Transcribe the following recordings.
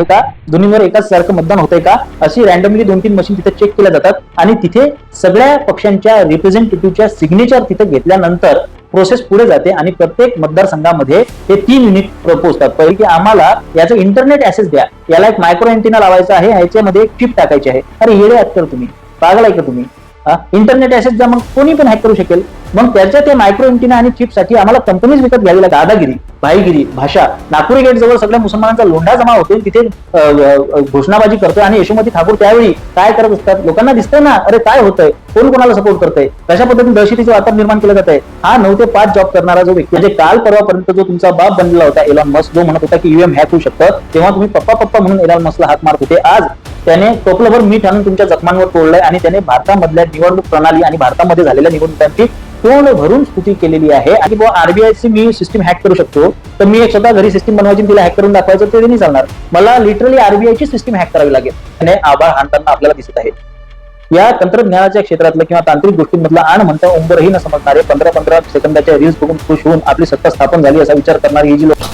आहे का? दोन्हीवर एकाच सारखं मतदान होतंय का? अशी रॅन्डमली दोन तीन मशीन तिथे चेक केल्या जातात. आणि तिथे सगळ्या पक्षांच्या रिप्रेझेंटेटिव्हच्या सिग्नेचर तिथे घेतल्यानंतर प्रोसेस पुढे जाते आणि प्रत्येक मतदारसंघामध्ये हे तीन युनिट पोहोचतात पहिले की आम्हाला याचं इंटरनेट ऍसेस द्या याला एक मायक्रो अँटिना लावायचा आहे. ह्याच्यामध्ये एक चिप टाकायची आहे. अरे येडे आहात तर तुम्ही. पागलाय आहे का तुम्ही? इंटरनेट ऍसेस द्या मग कोणी पण हॅक करू शकेल. मग त्यांच्या ते मायक्रो अँटिना आणि चिपसाठी आम्हाला कंपनीज विकत घ्यावी लागतात. दादागिरी भाईगिरी भाषा नागपुरी गेट जवळ सगळ्या मुसलमानांचा लोंढा जमा होतो तिथे घोषणाबाजी करतोय आणि यशोमती ठाकूर त्यावेळी काय करत असतात? लोकांना दिसतंय ना अरे काय होतंय? कोण कोणाला सपोर्ट करतंय? कशा पद्धतीने दहशतीचं वातावरण निर्माण केलं जात आहे हा नऊ ते पाच जॉब करणारा जो व्यक्ती म्हणजे काल परवापर्यंत जो तुमचा बाप बनलेला होता एलॉन मस्क जो म्हणत होता की ईव्हीएम हॅक होऊ शकतं तेव्हा तुम्ही पप्पा पप्पा म्हणून एलॉन मस्कला हात मारत होते. आज त्याने टोपलभर मीठ आणून तुमच्या जखमांवर तोडलंय आणि त्याने भारतामधल्या निवडणूक प्रणाली आणि भारतामध्ये झालेल्या निवडणुकांची तोंड भरून स्तुती केलेली आहे. आणि बुवा आरबीआयची मी सिस्टीम हॅक करू शकतो. तर मी एक स्वतः घरी सिस्टीम बनवायची तिला हॅक करून दाखवायचं ते नाही चालणार. मला लिटरली आरबीआयची सिस्टीम हॅक करावी लागेल. त्याने आभाळ हाणताना आपल्याला दिसत आहे. या तंत्रज्ञानाच्या क्षेत्रातलं किंवा तांत्रिक गोष्टींमधला आण म्हणता उंबरही न समजणारे पंधरा पंधरा सेकंदाच्या रील्स बघून खुश होऊन आपली सत्ता स्थापन झाली असा विचार करणारी ही जी लोक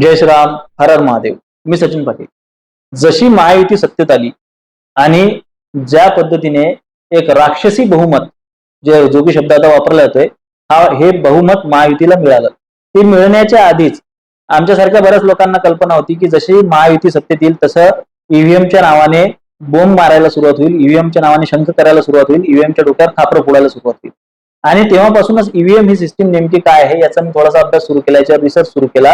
जय श्रीराम हर हर महादेव. मी सचिन पाटील. जशी महायुती सत्तेत आली आणि ज्या पद्धतीने एक राक्षसी बहुमत जे जो की शब्द आता वापरला जातोय हा हे बहुमत महायुतीला मिळालं. ते मिळण्याच्या आधीच आमच्यासारख्या बऱ्याच लोकांना कल्पना होती की जशी महायुती सत्तेत येईल तसं ईव्हीएमच्या नावाने बोंब मारायला सुरुवात होईल ईव्हीएमच्या नावाने शंख करायला सुरुवात होईल ईव्हीएमच्या डोक्यात खापरं फोडायला सुरुवात होईल. आणि तेव्हापासूनच ईव्हीएम ही सिस्टीम नेमकी काय आहे याचा मी थोडासा अभ्यास सुरू केला याच्यावर रिसर्च सुरू केला.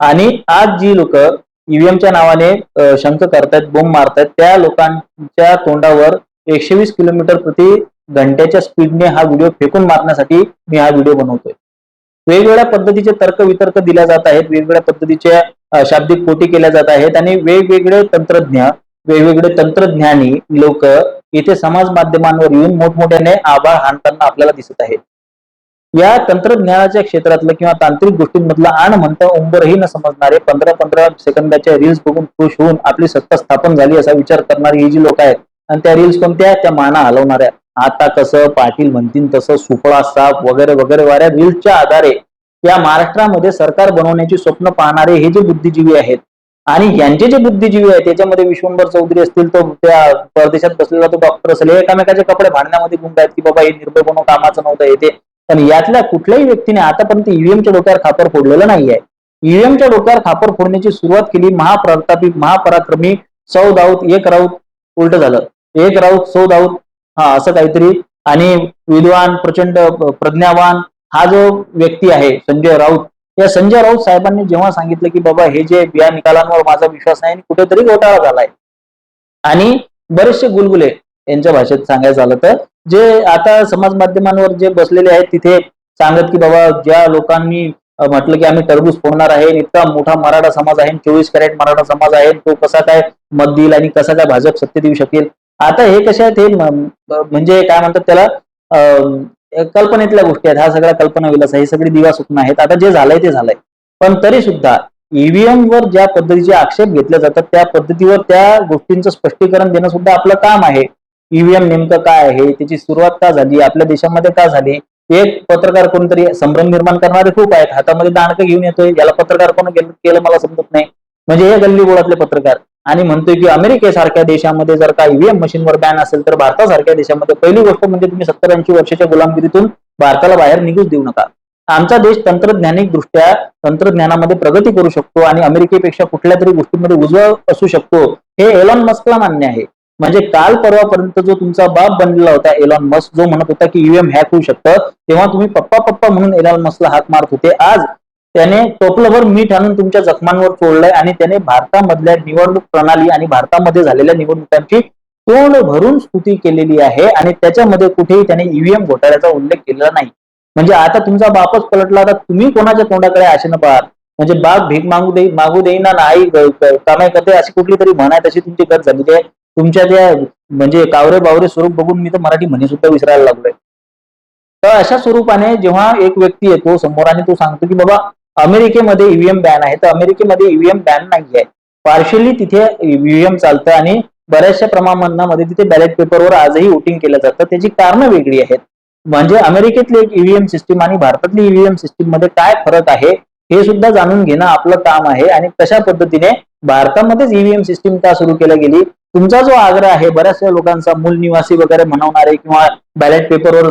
आणि आज जी लोक ईव्हीएमच्या नावाने शंख करतायत बोंब मारतायत त्या लोकांच्या तोंडावर एकशे वीस किलोमीटर प्रति घंट्याच्या स्पीडने हा व्हिडिओ फेकून मारण्यासाठी मी हा व्हिडिओ बनवतोय. वेगवेगळ्या पद्धतीचे तर्क वितर्क दिल्या जात आहेत वेगवेगळ्या पद्धतीच्या शाब्दिक पोटी केल्या जात आहेत आणि वेगवेगळे तंत्रज्ञ वेगवेगळे तंत्रज्ञानी लोक इथे समाज माध्यमांवर येऊन मोठमोठ्याने आभाळ हाणताना आपल्याला दिसत आहेत. या तंत्रज्ञानाच्या क्षेत्रातलं किंवा तांत्रिक गोष्टींमधलं आण म्हणता उंबरही न समजणारे पंधरा पंधरा सेकंदाच्या रील्स बघून खुश होऊन आपली सत्ता स्थापन झाली असा विचार करणारी ही जी लोक आहेत आणि त्या रील्स कोणत्या? त्या माना हलवणाऱ्या. आता कसं पाटील म्हणतील तसं सुफळा साप वगैरे वगैरे वाऱ्या रील्सच्या आधारे या महाराष्ट्रामध्ये सरकार बनवण्याची स्वप्न पाहणारे हे जे बुद्धिजीवी आहेत आणि यांचे जे बुद्धिजीवी आहेत त्याच्यामध्ये विश्वंभर चौधरी असतील तो त्या परदेशात बसलेला तो डॉक्टर असेल हे एकामेकाचे कपडे भांडण्यामध्ये गुंड आहेत की बाबा हे निर्भय बनव कामाचं नव्हतं येते पण यातल्या कुठल्याही व्यक्तीने आतापर्यंत ईव्हीएमच्या डोक्यावर खापर फोडलेलं नाहीये. ईव्हीएमच्या डोक्यावर खापर फोडण्याची सुरुवात केली महाप्रतापी महापराक्रमी सौ दाऊत एक राऊत उलट झालं. एक राऊत सौ दाऊत हा असं काहीतरी. आणि विद्वान प्रचंड प्रज्ञावान हा जो व्यक्ती आहे संजय राऊत. या संजय राऊत साहेबांनी जेव्हा सांगितलं की बाबा हे जे या निकालांवर माझा विश्वास नाही आणि कुठेतरी घोटाळा झालाय. आणि बरेचसे गुलगुले यांच्या भाषेत सांगायचं झालं तर जे आता समाज माध्यमांवर जे बसलेले आहेत तिथे सांगत की बाबा ज्या लोकांनी म्हटलं की आम्ही टरबूज फोडणार आहे इतका मोठा मराठा समाज आहे चोवीस कॅरेट मराठा समाज आहे तो कसा काय मत देईल आणि कसा काय भाजप सत्य देऊ शकेल? आता हे कसे आहेत हे म्हणजे काय म्हणतात त्याला कल्पनेतल्या गोष्टी आहेत हा सगळा कल्पना विलास आहे हे सगळी दिवा स्वप्न आहेत आता जे झालंय ते झालंय. पण तरी सुद्धा ईव्हीएम वर ज्या पद्धतीचे आक्षेप घेतले जातात त्या पद्धतीवर त्या गोष्टींचं स्पष्टीकरण देणं सुद्धा आपलं काम आहे. ईव्हीएम नेमकं काय आहे? त्याची सुरुवात का झाली? आपल्या देशामध्ये का झाली? एक पत्रकार कोणतरी संभ्रम निर्माण करणारे खूप आहेत. हातामध्ये दाणकं घेऊन येतोय. याला पत्रकार कोण केलं मला समजत नाही. म्हणजे हे गल्ली गोळातले पत्रकार. आणि म्हणतोय की अमेरिकेसारख्या देशामध्ये जर का ईव्हीएम मशीनवर बॅन असेल तर भारतासारख्या देशामध्ये पहिली गोष्ट म्हणजे तुम्ही सत्तर ऐंशी वर्षाच्या गुलामगिरीतून भारताला बाहेर निघूच देऊ नका. आमचा देश तंत्रज्ञानिक दृष्ट्या तंत्रज्ञानामध्ये प्रगती करू शकतो आणि अमेरिकेपेक्षा कुठल्या तरी गोष्टीमध्ये उजवळ असू शकतो. हे एलॉन मस्कला मान्य आहे. म्हणजे काल परवापर्यंत जो तुमचा बाप बनलेला होता एलॉन मस्क जो म्हणत होता की ईव्हीएम हॅक होऊ शकतं तेव्हा तुम्ही पप्पा पप्पा म्हणून एलॉन मस्कला हात मारत होते. आज त्याने टोपलभर मीठ आणून तुमच्या जखमांवर चोळलंय आणि त्याने भारतामधल्या निवडणूक प्रणाली आणि भारतामध्ये झालेल्या निवडणुकांची तोंड भरून स्तुती केलेली आहे आणि त्याच्यामध्ये कुठेही त्याने ईव्हीएम घोटाळ्याचा उल्लेख केलेला नाही. म्हणजे आता तुमचा बापच पलटला आता तुम्ही कोणाच्या तोंडाकडे आशेनं पाहाल? म्हणजे बाप भीक मागू दे मागू देईना नाही कामाय करते अशी कुठली तरी म्हण आहे तशी तुमची गत झालेली आहे. तुमच्या त्या म्हणजे कावरे बावरे स्वरूप बघून मी तर मराठी म्हणी सुद्धा विसरायला लागलोय. तर अशा स्वरूपाने जेव्हा एक व्यक्ती येतो समोर आणि तो सांगतो की बाबा अमेरिकेमध्ये ईव्हीएम बॅन आहे. तर अमेरिकेमध्ये ईव्हीएम बॅन नाही आहे पार्शली तिथे ईव्हीएम चालतं आणि बऱ्याचशा प्रमाणामध्ये तिथे बॅलेट पेपरवर आजही वोटिंग केलं जातं. त्याची कारणं वेगळी आहेत. म्हणजे अमेरिकेतली एक ईव्हीएम सिस्टीम आणि भारतातली ईव्हीएम सिस्टीममध्ये काय फरक आहे हे सुद्धा जाणून घेणं आपलं काम आहे आणि कशा पद्धतीने भारतामध्येच ईव्हीएम सिस्टीम का सुरू केली गेली. तुमचा जो आग्रह आहे बऱ्याचशा लोकांचा मूल निवासी वगैरे म्हणवणारे किंवा बॅलेट पेपरवर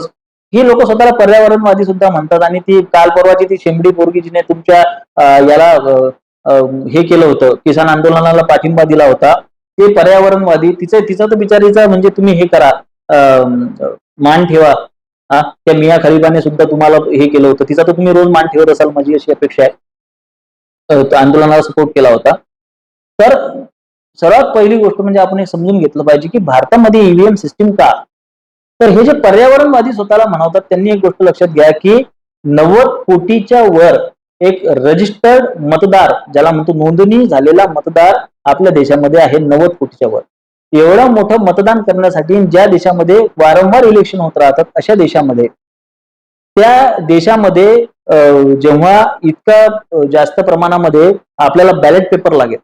ही लोक स्वतःला पर्यावरणवादी सुद्धा म्हणतात आणि ती काल परवाची ती शेंबडी पोरगी जिने तुमच्या याला हे केलं होतं किसान आंदोलनाला पाठिंबा दिला होता. ते पर्यावरणवादी तिचं तिचा तर बिचारीचा म्हणजे तुम्ही हे करा अं, मान ठेवा. हा त्या मिया खलिफाने सुद्धा तुम्हाला हे केलं होतं. तिचा तर तुम्ही रोज मान ठेवत असाल माझी अशी अपेक्षा आहे. आंदोलनाला सपोर्ट केला होता. तर सर्वात पहिली गोष्ट म्हणजे आपण हे समजून घेतलं पाहिजे की भारतामध्ये ईव्हीएम सिस्टीम का? तर हे जे पर्यावरणवादी स्वतःला म्हणवतात त्यांनी एक गोष्ट लक्षात घ्या की नव्वद कोटीच्या वर एक रजिस्टर्ड मतदार ज्याला म्हणतो नोंदणी झालेला मतदार आपल्या देशामध्ये आहे नव्वद कोटीच्या वर. एवढं मोठं मतदान करण्यासाठी ज्या देशामध्ये वारंवार इलेक्शन होत राहतात अशा देशामध्ये त्या देशामध्ये जेव्हा इतका जास्त प्रमाणामध्ये आपल्याला बॅलेट पेपर लागेल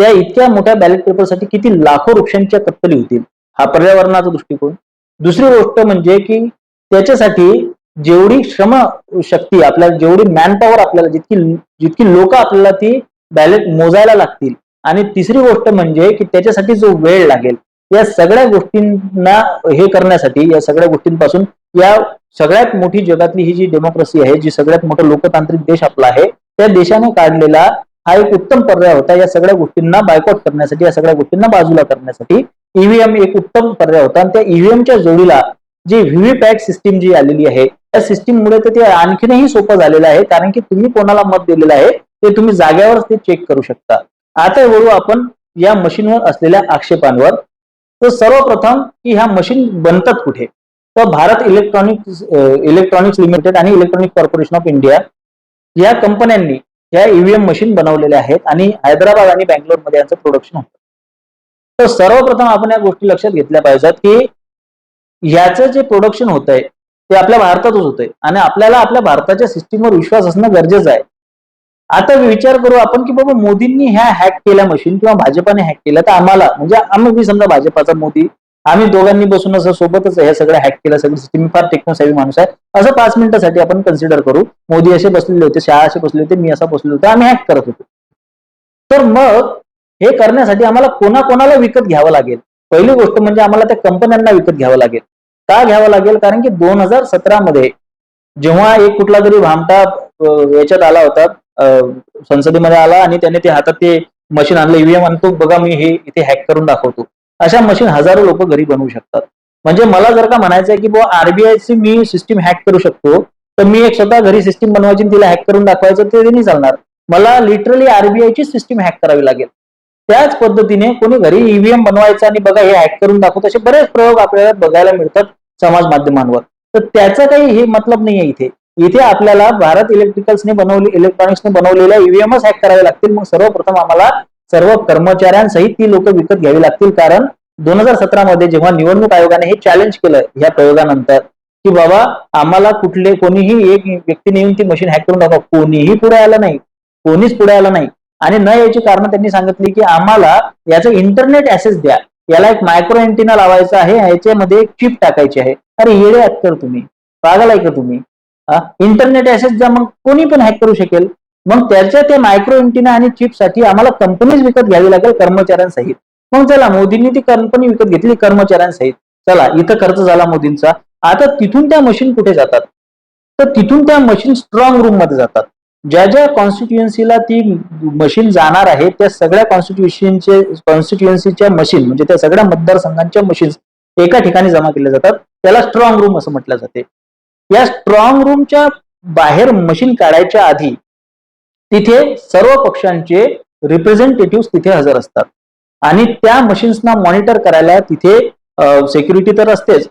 त्या इतक्या मोठ्या बॅलेट पेपरसाठी किती लाखो वृक्षांच्या कत्तली होतील? हा पर्यावरणाचा दृष्टिकोन. दुसरी गोष्ट म्हणजे की त्याच्यासाठी जेवढी श्रम शक्ती आपल्याला जेवढी मॅनपॉवर आपल्याला जितकी जितकी लोक आपल्याला ती बॅलेट मोजायला लागतील. आणि तिसरी गोष्ट म्हणजे की त्याच्यासाठी जो वेळ लागेल या सगळ्या गोष्टींना हे करण्यासाठी या सगळ्या गोष्टींपासून या सगळ्यात मोठी जगातली ही जी डेमोक्रेसी आहे जी सगळ्यात मोठा लोकतांत्रिक देश आपला आहे त्या देशाने काढलेला हा एक उत्तम पर्याय होता या सगळ्या गोष्टींना बायकॉट करण्यासाठी या सगळ्या गोष्टींना बाजूला करण्यासाठी. ईव्हीएम एक उत्तम पर्याय होता. आणि त्या ईव्हीएमच्या जोडीला जी व्हीव्हीपॅट सिस्टीम जी आलेली आहे त्या सिस्टीममुळे तर ते आणखीनही सोपं झालेलं आहे. कारण की तुम्ही कोणाला मत दिलेलं आहे ते तुम्ही जाग्यावर ते चेक करू शकता. आता वळू आपण या मशीनवर असलेल्या आक्षेपांवर. तर सर्वप्रथम की ह्या मशीन बनतात कुठे? तर भारत इलेक्ट्रॉनिक्स इलेक्ट्रॉनिक्स लिमिटेड आणि इलेक्ट्रॉनिक कॉर्पोरेशन ऑफ इंडिया या कंपन्यांनी या ईव्हीएम मशीन बनवलेल्या आहेत आणि हैदराबाद आणि बँगलोरमध्ये यांचं प्रोडक्शन होतं. तर सर्वप्रथम आपण या गोष्टी लक्षात घेतल्या पाहिजेत की याचं जे प्रोडक्शन होत आहे ते आपल्या भारतातच होतंय. आणि आपल्याला आपल्या भारताच्या सिस्टीमवर विश्वास असणं गरजेचं आहे. आता विचार करू आपण की बाबा मोदींनी ह्या हॅक केल्या मशीन किंवा भाजपाने हॅक केल्या तर आम्हाला म्हणजे आम्ही समजा भाजपाचा मोदी आम्ही दोघांनी बसून असं सोबतच ह्या सगळ्या हॅक केल्या सगळी सिस्टीम फार टेक्नोसॅवी माणूस आहे. असं पाच मिनिटासाठी आपण कन्सिडर करू. मोदी असे बसलेले होते शाळा असे बसले होते मी असा बसले होते. आम्ही हॅक करत होतो. तर मग हे करण्यासाठी आम्हाला कोणाकोणाला विकत घ्यावं लागेल? पहिली गोष्ट म्हणजे आम्हाला त्या कंपन्यांना विकत घ्यावं लागेल. का घ्यावं लागेल? कारण की दोन हजार सतरा मध्ये जेव्हा एक कुठला तरी भामटा याच्यात आला होता संसदेमध्ये आला आणि त्याने ते हातात ते मशीन आणलं ईव्हीएम आणतो बघा मी हे इथे हॅक करून दाखवतो. अशा मशीन हजारो लोक घरी बनवू शकतात. म्हणजे मला जर का म्हणायचं आहे की बुवा आरबीआयची मी सिस्टीम हॅक करू शकतो तर मी एक स्वतः घरी सिस्टीम बनवायची तिला हॅक करून दाखवायचं ते नाही चालणार. मला लिटरली आरबीआयची सिस्टीम हॅक करावी लागेल. त्याच पद्धतीने कोणी घरी ईव्हीएम बनवायचं आणि बघा हे हॅक करून दाखवत असे बरेच प्रयोग आपल्याला बघायला मिळतात समाज माध्यमांवर. तर त्याचा काही हे मतलब नाही आहे इथे. इथे आपल्याला भारत इलेक्ट्रिकल्सने बनवली इलेक्ट्रॉनिक्सने बनवलेल्या ईव्हीएमच हॅक करावे लागतील. मग सर्वप्रथम आम्हाला सर्व कर्मचाऱ्यांसहित ती लोक विकत घ्यावी लागतील. कारण दोन हजार सतरा मध्ये जेव्हा निवडणूक आयोगाने हे चॅलेंज केलं ह्या प्रयोगानंतर की बाबा आम्हाला कुठले कोणीही एक व्यक्तीने येऊन ती मशीन हॅक करून टाका कोणीही पुढे आलं नाही. कोणीच पुढे आलं नाही. आणि न याची कारण त्यांनी सांगितली की आम्हाला याचं इंटरनेट ऍसेस द्या. याला एक मायक्रो अँटिना लावायचा आहे. याच्यामध्ये एक चिप टाकायची आहे. अरे येडे आहात तर तुम्ही. पागल आहे का तुम्ही? इंटरनेट ऍसेस द्या मग कोणी पण हॅक करू शकेल. मग त्याच्या ते मायक्रो इंटिना आणि चिपसाठी आम्हाला कंपनीज विकत घ्यावी लागेल कर्मचाऱ्यांसहित. मग चला मोदींनी ती कंपनी विकत घेतली कर्मचाऱ्यांसहित. चला इथं खर्च झाला मोदींचा. आता तिथून त्या मशीन कुठे जातात? तर तिथून त्या मशीन स्ट्रॉंग रूममध्ये जातात. ज्या ज्या कॉन्स्टिट्युएन्सीला ती मशीन जाणार आहे त्या सगळ्या कॉन्स्टिट्युशनचे कॉन्स्टिट्युएन्सीच्या मशीन म्हणजे त्या सगळ्या मतदारसंघांच्या मशीन एका ठिकाणी जमा केल्या जातात. त्याला स्ट्रॉंग रूम असं म्हटलं जाते. या स्ट्रॉंग रूमच्या बाहेर मशीन काढायच्या आधी तिथे सर्व पक्षांचे रिप्रेझेंटेटिव्ह तिथे हजर असतात. आणि त्या मशीन्सना मॉनिटर करायला तिथे सेक्युरिटी तर असतेच.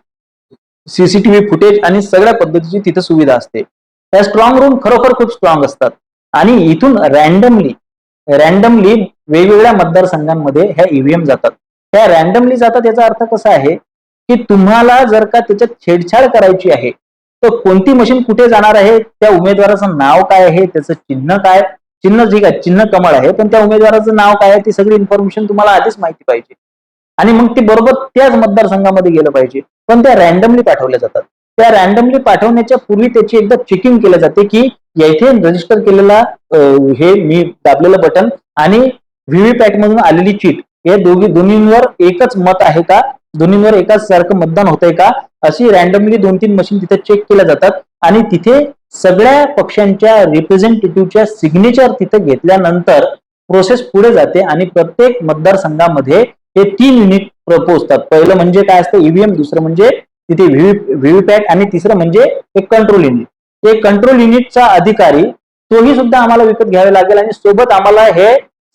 सीसीटीव्ही फुटेज आणि सगळ्या पद्धतीची तिथे सुविधा असते. त्या स्ट्रॉंग रूम खरोखर खूप स्ट्रॉंग असतात. आणि इथून रॅन्डमली रॅन्डमली वेगवेगळ्या मतदारसंघांमध्ये ह्या ईव्हीएम जातात. त्या रॅन्डमली जातात याचा अर्थ कसा आहे? की तुम्हाला जर का त्याच्यात छेडछाड करायची आहे तर कोणती मशीन कुठे जाणार आहे? त्या उमेदवाराचं नाव काय आहे? त्याचं चिन्ह काय? चिन्ह ठीक आहे चिन्ह कमळ आहे पण त्या उमेदवाराचं नाव काय आहे? ती सगळी इन्फॉर्मेशन तुम्हाला आधीच माहिती पाहिजे. आणि मग ते बरोबर त्याच मतदारसंघामध्ये गेलं पाहिजे. पण त्या रॅन्डमली पाठवल्या जातात. त्या रॅन्डमली पाठवण्याच्या पूर्वी त्याची एकदा चेकिंग केलं जाते की येथे रजिस्टर केलेला हे मी दाबलेलं बटन आणि व्हीव्हीपॅट मधून आलेली चीट हे दोघी दोन्हींवर एकच मत आहे का? दोन्हीवर एकाच सारखं मतदान होतंय का? अशी रॅन्डमली दोन तीन मशीन तिथे चेक केल्या जातात. आणि तिथे सगळ्या पक्षांच्या रिप्रेझेंटेटिव्हच्या सिग्नेचर तिथे घेतल्यानंतर प्रोसेस पुढे जाते आणि प्रत्येक मतदारसंघामध्ये हे तीन युनिट पोहोचतात पहिलं म्हणजे काय असतं? ईव्हीएम दुसरं म्हणजे तिथे व्हीव्हीपॅट आणि तिसरं म्हणजे एक कंट्रोल युनिट ते कंट्रोल युनिटचा अधिकारी तोही सुद्धा आम्हाला विकत घ्यावे लागेल आणि सोबत आम्हाला हे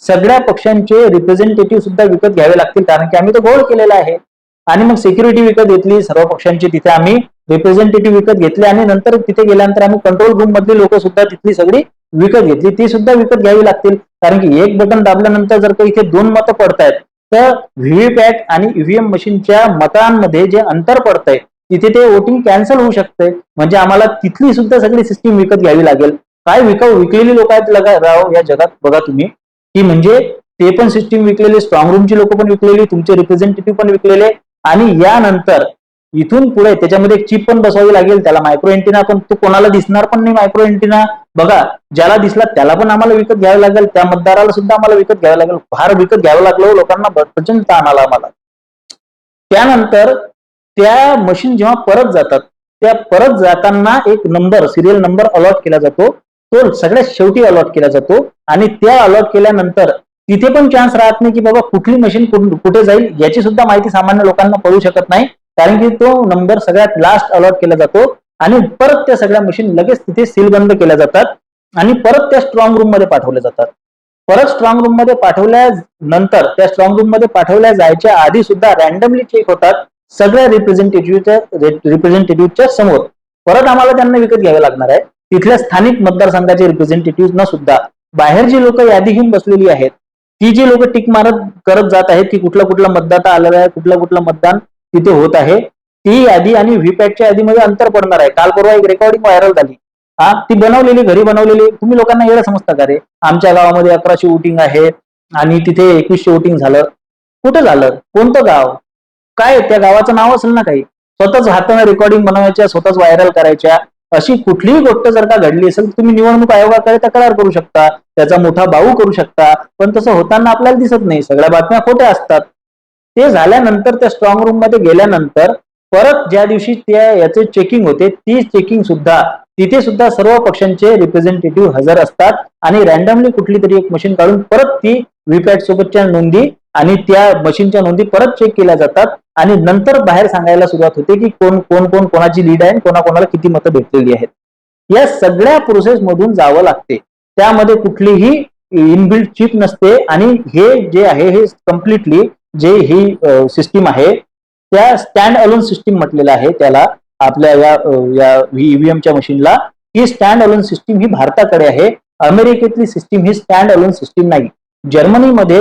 सगळ्या पक्षांचे रिप्रेझेंटेटिव्ह सुद्धा विकत घ्यावे लागतील. कारण की आम्ही तो गोल केलेला आहे. आणि मग सिक्युरिटी विकत घेतली सर्व पक्षांची तिथे आम्ही रिप्रेझेंटेटिव्ह विकत घेतले आणि नंतर तिथे गेल्यानंतर आम्ही कंट्रोल रूम मधली लोक सुद्धा तिथली सगळी विकत घेतली. ती सुद्धा विकत घ्यावी लागतील. कारण की एक बटन दाबल्यानंतर जर का इथे दोन मतं पडतायत तर व्हीव्हीपॅट आणि ईव्हीएम मशीनच्या मतांमध्ये जे अंतर पडतंय तिथे ते वोटिंग कॅन्सल होऊ शकते म्हणजे आम्हाला तिथली सुद्धा सगळी सिस्टीम विकत घ्यावी लागेल. काय विक विकलेली लोक आहेत लगा राव या जगात बघा तुम्ही. की म्हणजे ते पण सिस्टीम विकलेले स्ट्रॉंग रूमची लोक पण विकलेली तुमचे रिप्रेझेंटेटिव्ह पण विकलेले आणि यानंतर इथून पुढे त्याच्यामध्ये एक चिप पण बसवावी लागेल त्याला मायक्रो एंटिना पण तो कोणाला दिसणार पण नाही मायक्रो एंटिना बघा ज्याला दिसला त्याला पण आम्हाला विकत घ्यावं लागेल त्या मतदाराला सुद्धा आम्हाला विकत घ्यावं लागेल. फार विकत घ्यावं लागलं हो लोकांना प्रचंड ताण आला आम्हाला. त्यानंतर त्या मशीन जेव्हा परत जातात त्या परत जाताना एक नंबर सिरियल नंबर अलॉट केला जातो. तो सगळ्यात शेवटी अलॉट केला जातो. आणि त्या अलॉट केल्यानंतर तिथे पण चान्स राहत नाही की बाबा कुठली मशीन कुठे जाईल याची सुद्धा माहिती सामान्य लोकांना पडू शकत नाही. कारण की तो नंबर सगळ्यात लास्ट अलॉट केला जातो आणि परत त्या सगळ्या मशीन लगेच तिथे सीलबंद केल्या जातात आणि परत त्या स्ट्रॉंग रूममध्ये पाठवल्या जातात. परत स्ट्रॉंग रूममध्ये पाठवल्या नंतर त्या स्ट्रॉंग रूममध्ये पाठवल्या जायच्या आधी सुद्धा रॅन्डमली चेक होतात सगळ्या रिप्रेझेंटेटिव्हच्या रिप्रेझेंटेटिव्हच्या समोर. परत आम्हाला त्यांना विकत घ्यावे लागणार आहे. तिथल्या स्थानिक मतदारसंघाचे रिप्रेझेंटेटिव्ह सुद्धा. बाहेर जी लोक यादी घेऊन बसलेली आहेत ती जी लोक टिक मारत करत जात आहेत की कुठला कुठला मतदाता आलेला आहे कुठलं कुठलं मतदान तिथे होत आहे ती यादी आणि व्हीपॅटच्या यादीमध्ये अंतर पडणार आहे. काल परवा एक रेकॉर्डिंग व्हायरल झाली. हा ती बनवलेली घरी बनवलेली तुम्ही लोकांना एवढं समजता का रे? आमच्या गावामध्ये अकराशे वोटिंग आहे आणि तिथे एकवीसशे वोटिंग झालं. कुठं झालं? कोणतं गाव? काय त्या गावाचं नाव असेल ना काही? स्वतःच हाताने रेकॉर्डिंग बनवायच्या स्वतःच व्हायरल करायच्या. अशी कुठलीही गोष्ट जर का घडली असेल तर तुम्ही निवडणूक आयोगाकडे तक्रार करू शकता त्याचा मोठा भाऊ करू शकता. पण तसं होताना आपल्याला दिसत नाही. सगळ्या बातम्या खोट्या असतात. ते झाल्यानंतर त्या स्ट्रॉंग रूममध्ये गेल्यानंतर परत ज्या दिवशी त्या याचे चेकिंग होते ती चेकिंग सुद्धा तिथे सुद्धा सर्व पक्षांचे रिप्रेझेंटेटिव्ह हजर असतात आणि रॅन्डमली कुठली तरी एक मशीन काढून परत ती व्हीपॅट सोबतच्या नोंदी आणि त्या मशीनच्या नोंदी परत चेक केल्या जातात. आणि नंतर बाहेर सांगायला सुरुवात होते की कोण कोण कोण कोणाची लीड आहे कोणाकोणाला किती मतं भेटलेली आहेत. या सगळ्या प्रोसेस मधून जावं लागते. त्यामध्ये कुठलीही इनबिल्ड चिप नसते आणि हे जे आहे हे कम्प्लिटली जे ही सिस्टीम आहे त्या स्टँड अलोन सिस्टीम म्हटलेलं आहे त्याला आपल्या या या ईव्हीएमच्या मशीनला ही स्टँड अलोन सिस्टीम ही भारताकडे आहे. अमेरिकेतली सिस्टीम ही स्टँड अलोन सिस्टीम नाही. जर्मनीमध्ये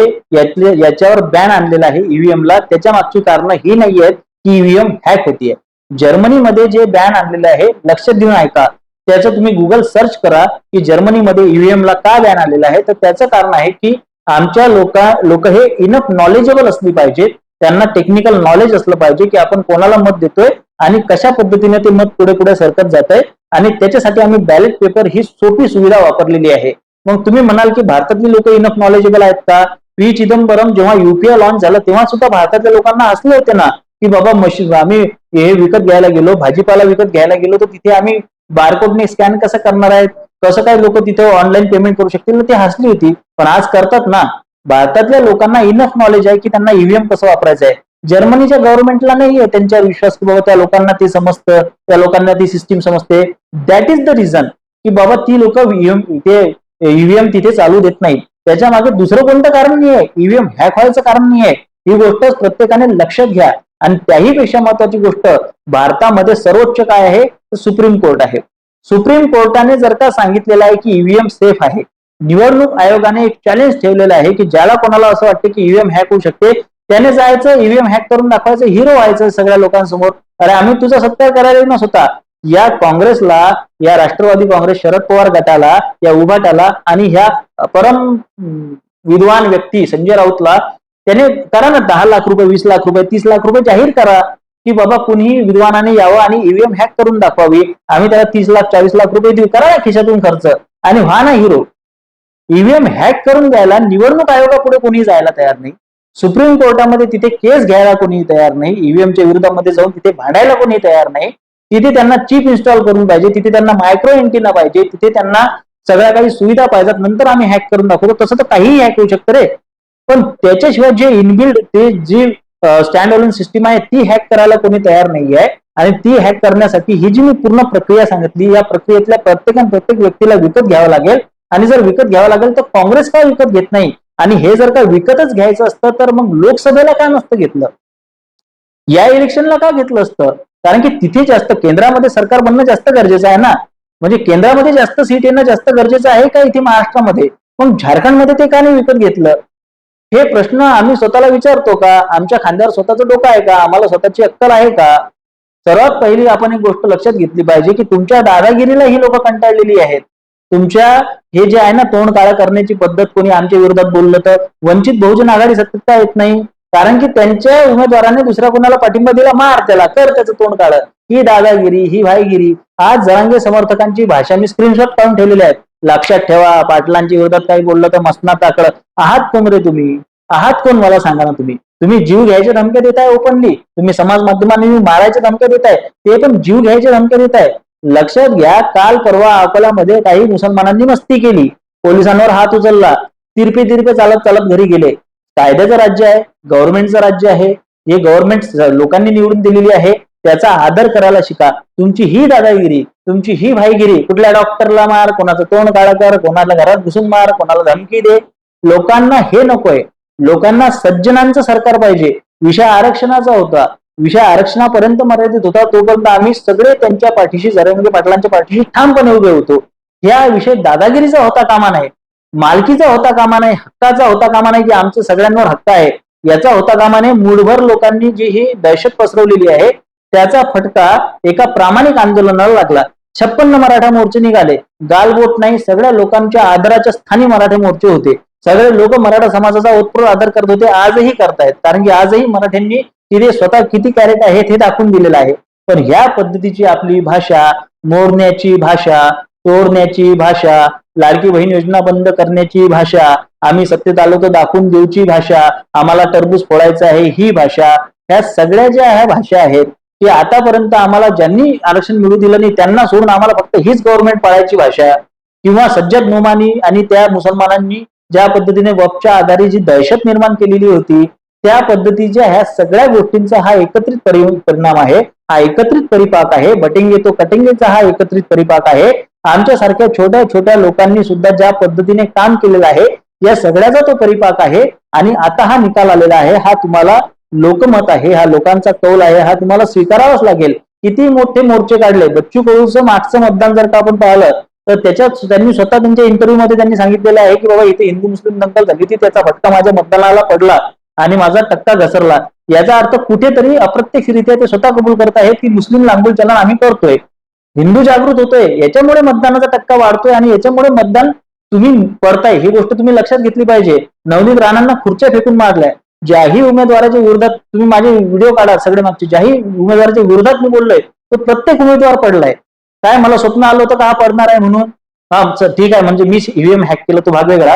याच्यावर बॅन आणलेला आहे ईव्हीएमला त्याच्या मागची कारण ही नाही आहेत की ईव्हीएम हॅक होतीये. जर्मनीमध्ये जे बॅन आणलेलं आहे लक्ष देऊन ऐका त्याचं तुम्ही गुगल सर्च करा की जर्मनीमध्ये ईव्हीएमला का बॅन आलेलं आहे. तर त्याचं कारण आहे की आमच्या लोक लोक हे इनफ नॉलेजेबल असली पाहिजेत. त्यांना टेक्निकल नॉलेज असलं पाहिजे की आपण कोणाला मत देतोय आणि कशा पद्धतीने ते मत पुढे पुढे सरकत जात आहे आणि त्याच्यासाठी आम्ही बॅलेट पेपर ही सोपी सुविधा वापरलेली आहे. मग तुम्ही म्हणाल की भारतातली लोक इनफ नॉलेजेबल आहेत का? पी. चिदंबरम जेव्हा युपीआय लॉन्च झालं तेव्हा सुद्धा भारतातल्या लोकांना असले होते ना की बाबा मशीन आम्ही हे विकत घ्यायला गेलो भाजीपाला विकत घ्यायला गेलो तर तिथे आम्ही बारकोडने स्कॅन कसं करणार आहेत? कसं काय लोक तिथे ऑनलाईन पेमेंट करू शकतील? ती हसली होती. पण आज करतात ना. भारतातल्या लोकांना इनफ नॉलेज आहे की त्यांना ईव्हीएम कसं वापरायचं आहे? जर्मनीच्या गव्हर्नमेंटला नाही आहे त्यांच्यावर विश्वास की बाबा त्या लोकांना ते समजतं त्या लोकांना ती सिस्टीम समजते. दॅट इज द रिझन की बाबा ती लोक ते ईव्हीएम तिथे चालू देत नाही त्याच्यामागे दुसरं कोणतं कारण नाही आहे ईव्हीएम हॅक व्हायचं कारण नाही आहे ही गोष्ट प्रत्येकाने लक्षात घ्या. आणि त्याही पेक्षा महत्वाची गोष्ट भारतामध्ये सर्वोच्च काय आहे? सुप्रीम कोर्ट आहे. सुप्रीम कोर्टाने जर का सांगितलेलं आहे की ईव्हीएम सेफ आहे निवडणूक आयोगाने एक चॅलेंज ठेवलेलं आहे की ज्याला कोणाला असं वाटतं की ईव्हीएम हॅक होऊ शकते त्याने जायचं ईव्हीएम हॅक करून दाखवायचं हिरो व्हायचं सगळ्या लोकांसमोर. अरे आम्ही तुझा सत्कार करायला नसता. या काँग्रेसला या राष्ट्रवादी काँग्रेस शरद पवार गटाला या उभाटाला आणि ह्या परम विद्वान व्यक्ती संजय राऊतला त्याने करा ना दहा लाख रुपये वीस लाख रुपये तीस लाख रुपये जाहीर करा की बाबा कुणीही विद्वानाने यावं आणि ईव्हीएम हॅक करून दाखवावी. आम्ही त्याला तीस लाख चाळीस लाख रुपये देऊ. करा ना खिशातून खर्च. आणि व्हा ना हिरो ईव्हीएम हॅक करून द्यायला निवडणूक आयोगापुढे कोणी जायला तयार नाही. सुप्रीम कोर्टामध्ये तिथे केस घ्यायला कोणी तयार नाही. ईव्हीएमच्या विरोधामध्ये जाऊन तिथे भांडायला कोणी तयार नाही. तिथे त्यांना चिप इन्स्टॉल करून पाहिजे तिथे त्यांना मायक्रो एंटीना पाहिजे तिथे त्यांना सगळ्या काही सुविधा पाहिजेत नंतर आम्ही हॅक करून दाखवतो. तसं तर काहीही हॅक होऊ शकतं रे. पण त्याच्याशिवाय जे इनबिल्ड ते जी स्टँड अलोन सिस्टीम आहे ती हॅक करायला कोणी तयार नाही आहे आणि ती हॅक करण्यासाठी ही जी मी पूर्ण प्रक्रिया सांगितली या प्रक्रियेतल्या प्रत्येकान प्रत्येक व्यक्तीला विकत घ्यावं लागेल. आणि जर विकत घ्यावं लागेल तर काँग्रेस का विकत घेत नाही? आणि हे जर का विकतच घ्यायचं असतं तर मग लोकसभेला का नसतं घेतलं? या इलेक्शनला का घेतलं असतं? कारण की तिथे जास्त केंद्रामध्ये सरकार बनणं जास्त गरजेचं आहे ना? म्हणजे केंद्रामध्ये जास्त सीट येणं जास्त गरजेचं आहे का इथे महाराष्ट्रामध्ये? मग झारखंडमध्ये ते का नाही विकत घेतलं? हे प्रश्न आम्ही स्वतःला विचारतो का? आमच्या खांद्यावर स्वतःचं डोकं आहे का? आम्हाला स्वतःची अक्कल आहे का? सर्वात पहिली आपण एक गोष्ट लक्षात घेतली पाहिजे की तुमच्या दादागिरीला ही लोक कंटाळलेली आहेत. तुमच्या हे जे आहे ना तोंड काळं करण्याची पद्धत कोणी आमच्या विरोधात बोललं तर? वंचित बहुजन आघाडी सत्तेत येत नाही. कारण की त्यांच्या उमेदवाराने दुसऱ्या कोणाला पाठिंबा दिला मार त्याला. कर त्याचं तोंड काळं. ही दादागिरी ही भाईगिरी आज जरांगे समर्थकांची भाषा मी स्क्रीनशॉट काढून ठेवलेली आहेत लक्षात ठेवा पाटलांच्या विरोधात काही बोललं तर मसना ताकड आहात कोण रे तुम्ही? आहात कोण मला सांगा ना तुम्ही? तुम्ही जीव घ्यायच्या धमक्या देताय ओपनली तुम्ही समाज माध्यमांनी मारायच्या धमक्या देताय. ते पण जीव घ्यायच्या धमक्या देताय. लक्षात घ्या काल परवा अकोल्यामध्ये काही मुसलमानांनी मस्ती केली. पोलिसांवर हात उचलला. तिरपे तिरपे चालत चालत घरी गेले. कायद्याचं राज्य आहे गव्हर्नमेंटचं राज्य आहे. हे गव्हर्नमेंट लोकांनी निवडून दिलेली आहे. त्याचा आदर करायला शिका. तुमची ही दादागिरी तुमची ही भाईगिरी कुठल्या डॉक्टरला मार कोणाचं तोंड काळा कर कोणाला घरात घुसून मार कोणाला धमकी दे लोकांना हे नकोय. लोकांना सज्जनांचं सरकार पाहिजे. विषय आरक्षणाचा होता. विषय आरक्षणापर्यंत मर्यादित होता तोपर्यंत आम्ही सगळे त्यांच्या पाठीशी जरंगे म्हणजे पाटलांच्या पाठीशी ठामपणे उभे होतो. ह्या विषय दादागिरीचा होता कामा नाही मालकीचा होता कामा नाही हक्काचा होता कामा नाही की आमचं सगळ्यांवर हक्क आहे. याचा होता कामा नाही मूळभर लोकांनी जी ही दहशत पसरवलेली आहे त्याचा फटका एका प्रामाणिक आंदोलनाला लागला. छप्पन्न मराठा मोर्चे निघाले. गालबोट नाही सगळ्या लोकांच्या आदराच्या स्थानी मराठे मोर्चे होते. सगळे लोक मराठा समाजाचा ओतप्रोत आदर करत होते आजही करतायत. कारण की आजही मराठ्यांनी तिथे स्वतः किती कॅरेट आहेत हे दाखवून दिलेलं आहे. पण ह्या पद्धतीची आपली भाषा मोरण्याची भाषा तोडण्याची भाषा लाडकी बहीण योजना बंद करण्याची भाषा आम्ही सत्तेत आलो तर दाखवून देऊची भाषा आम्हाला टरबूज फोडायचं आहे ही भाषा ह्या सगळ्या ज्या ह्या भाषा आहेत की आतापर्यंत आम्हाला ज्यांनी आरक्षण मिळू दिलं नाही त्यांना सोडून आम्हाला फक्त हीच गव्हर्नमेंट पाळायची भाषा. किंवा सज्जद नोमानी आणि त्या मुसलमानांनी ज्या पद्धतीने वपच्या आधारे जी दहशत निर्माण केलेली होती त्या पद्धतीच्या ह्या सगळ्या गोष्टींचा हा एकत्रित परिणाम आहे. हा एकत्रित परिपाक आहे. बटिंगे तो कटिंगेचा हा एकत्रित परिपाक आहे. आमच्यासारख्या छोट्या छोट्या लोकांनी सुद्धा ज्या पद्धतीने काम केलेलं आहे या सगळ्याचा तो परिपाक आहे आणि आता हा निकाल आलेला आहे. हा तुम्हाला लोकमत आहे. हा लोकांचा कौल आहे. हा तुम्हाला स्वीकारावाच लागेल. किती मोठे मोर्चे काढले. बच्चू कडूचं मागचं मतदान जर का आपण पाहिलं तर त्याच्यात त्यांनी स्वतः त्यांच्या इंटरव्ह्यू मध्ये त्यांनी सांगितलेलं आहे की बाबा इथे हिंदू मुस्लिम दंगल झाली ती त्याचा फटका माझ्या मतदानाला पडला. आणि माझा टक्का घसरला. याचा अर्थ कुठेतरी अप्रत्यक्षरित्या ते स्वतः कबूल करत आहेत की मुस्लिम लांबूल चलन आम्ही करतोय. हिंदू जागृत होतोय. याच्यामुळे मतदानाचा टक्का वाढतोय आणि याच्यामुळे मतदान तुम्ही पडताय ही गोष्ट तुम्ही लक्षात घेतली पाहिजे. नवनीत राणांना खुर्च्या फेकून मारल्या. ज्याही उमेदवाराच्या विरोधात तुम्ही माझे व्हिडिओ काढा सगळे मागचे. ज्याही उमेदवाराच्या विरोधात मी बोललोय तो प्रत्येक उमेदवार पडलाय. काय मला स्वप्न आलं होतं का हा पडणार आहे म्हणून? हा ठीक आहे. म्हणजे मी ईव्हीएम हॅक केलं तो भाग वेगळा.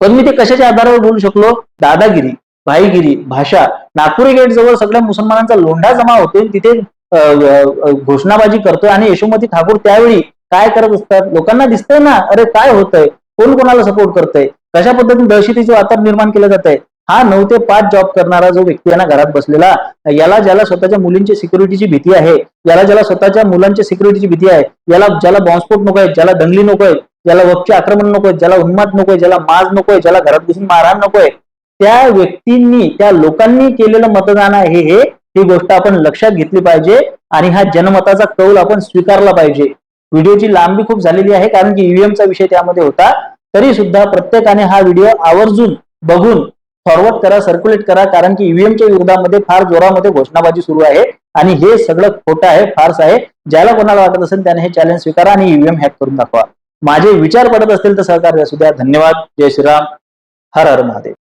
पण मी ते कशाच्या आधारावर बोलू शकलो? दादागिरी. भाईगिरी भाषा नागपुरी गेट जवळ सगळ्या मुसलमानांचा लोंढा जमा होतो तिथे घोषणाबाजी करतोय आणि यशोमती ठाकूर त्यावेळी काय करत असतात? लोकांना दिसतंय ना अरे काय होतंय? कोण कोणाला सपोर्ट करतंय? कशा पद्धतीने दहशतीचे वातावरण निर्माण केलं जात आहे हा नऊ ते पाच जॉब करणारा जो व्यक्ती आहे ना घरात बसलेला याला ज्याला स्वतःच्या मुलींची सिक्युरिटीची भीती आहे याला ज्याला स्वतःच्या मुलांच्या सिक्युरिटीची भीती आहे याला ज्याला बॉम्बस्फोट नको आहे ज्याला दंगली नको आहे ज्याला वपचे आक्रमण नकोय ज्याला उन्माद नकोय ज्याला माज नकोय ज्याला घरात बसून मारहाण नकोय त्या व्यक्तींनी त्या लोकांनी केलेलं मतदान आहे हे ही गोष्ट आपण लक्षात घेतली पाहिजे आणि हा जनमताचा कौल आपण स्वीकारला पाहिजे. व्हिडिओची लांबी खूप झालेली आहे कारण की ईव्हीएमचा विषय त्यामध्ये होता. तरी सुद्धा प्रत्येकाने हा व्हिडिओ आवर्जून बघून फॉरवर्ड करा सर्क्युलेट करा कारण की ईव्हीएमच्या विरोधामध्ये फार जोरामध्ये घोषणाबाजी सुरू आहे आणि हे सगळं खोटं आहे फार्स आहे. ज्याला कोणाला वाटत असेल त्याने हे चॅलेंज स्वीकारा आणि ईव्हीएम हॅक करून दाखवा. माझे विचार पडत असतील तर सहकार्य असू द्या. धन्यवाद. जय श्रीराम. हर हर महादेव.